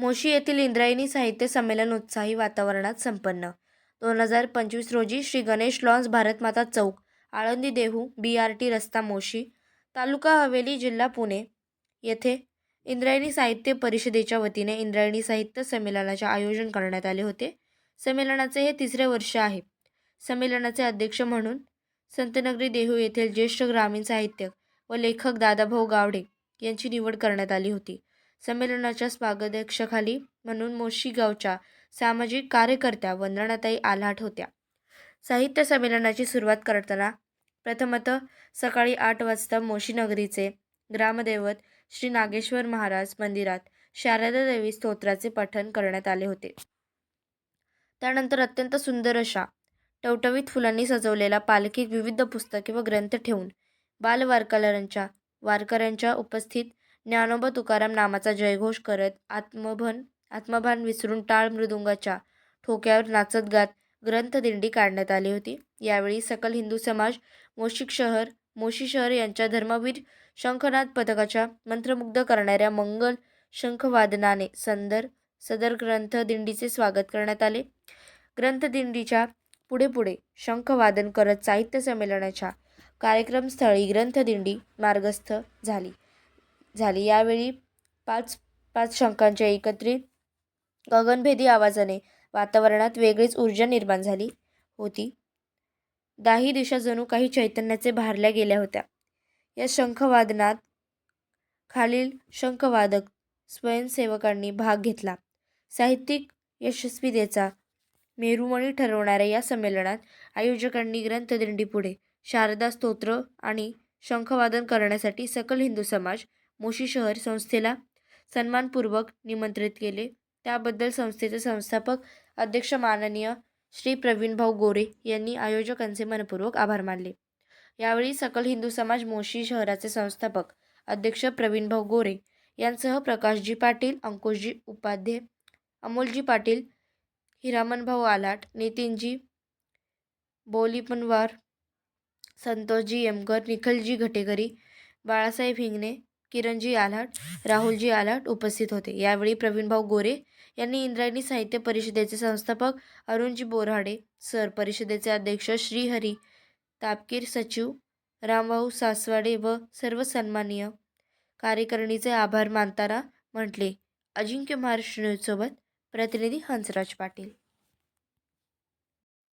मोशी येथील इंद्रायणी साहित्य संमेलन उत्साही वातावरणात संपन्न. दोन हजार पंचवीस रोजी Shri Ganesh lawns Bharatmata Chowk Alandi Dehu B R T रस्ता मोशी तालुका हवेली जिल्हा पुणे येथे इंद्रायणी साहित्य परिषदेच्या वतीने इंद्रायणी साहित्य संमेलनाचे आयोजन करण्यात आले होते. संमेलनाचे हे तिसरे वर्ष आहे. संमेलनाचे अध्यक्ष म्हणून संतनगरी देहू येथील ज्येष्ठ ग्रामीण साहित्यक व लेखक दादाभाऊ गावडे यांची निवड करण्यात आली होती. संमेलनाच्या स्वागताध्यक्षाखाली म्हणून मोशी गावच्या सामाजिक कार्यकर्त्या वंदनाताई आल्हाट होत्या. साहित्य संमेलनाची सुरुवात करताना प्रथमतः सकाळी आठ वाजता मोशी नगरीचे ग्रामदैवत श्री नागेश्वर महाराज मंदिरात शारदा देवी स्तोत्राचे पठण करण्यात आले होते. त्यानंतर अत्यंत सुंदर अशा टवटवीत फुलांनी सजवलेला पालखीत विविध पुस्तके व ग्रंथ ठेवून बालवारकऱ्यांच्या वारकऱ्यांच्या उपस्थित ज्ञानोबा तुकाराम नामाचा जयघोष करत आत्मभन आत्मभान विसरून टाळ मृदुंगाच्या ठोक्यावर नाचत गात ग्रंथदिंडी काढण्यात आली होती. यावेळी सकल हिंदू समाज मोशिक शहर मोशी शहर यांच्या धर्मवीर शंखनाथ पथकाच्या मंत्रमुग्ध करणाऱ्या मंगल शंखवादनाने संदर सदर ग्रंथदिंडीचे स्वागत करण्यात आले. ग्रंथदिंडीच्या पुढे पुढे शंखवादन करत साहित्य संमेलनाच्या कार्यक्रमस्थळी ग्रंथदिंडी मार्गस्थ झाली. झाली. यावेळी पाच पाच शंखांच्या एकत्रित गगनभेदी आवाजाने वातावरणात वेगळीच ऊर्जा निर्माण झाली होती. दाही दिशा जणू काही चैतन्याचे भारल्या गेल्या होत्या. या शंखवादनात खालील शंखवादक स्वयंसेवकांनी भाग घेतला. साहित्यिक यशस्वीतेचा मेरुमणी ठरवणाऱ्या या संमेलनात आयोजकांनी ग्रंथदिंडीपुढे शारदा स्तोत्र आणि शंखवादन करण्यासाठी सकल हिंदू समाज मोशी शहर संस्थेला सन्मानपूर्वक निमंत्रित केले. त्याबद्दल संस्थेचे संस्थापक अध्यक्ष माननीय श्री प्रवीणभाऊ गोरे यांनी आयोजकांचे मनपूर्वक आभार मानले. यावेळी सकल हिंदू समाज मोशी शहराचे संस्थापक अध्यक्ष प्रवीणभाऊ गोरे यांसह प्रकाशजी पाटील अंकुशजी उपाध्ये अमोलजी पाटील हिरामनभाऊ आलाट नितीनजी बोलीपनवार संतोषजी यमकर निखलजी घटेकरी बाळासाहेब हिंगणे किरणजी आल्हाट राहुलजी आल्हाट उपस्थित होते. यावेळी प्रवीणभाऊ गोरे यांनी इंद्रायणी साहित्य परिषदेचे संस्थापक अरुणजी बोराडे सर परिषदेचे अध्यक्ष श्रीहरी तापकीर सचिव रामभाऊ सासवाडे व सर्व सन्माननीय कार्यकारिणीचे आभार मानताना म्हटले. अजिंक्य महाराष्ट्र न्यूजसोबत प्रतिनिधी हंसराज पाटील.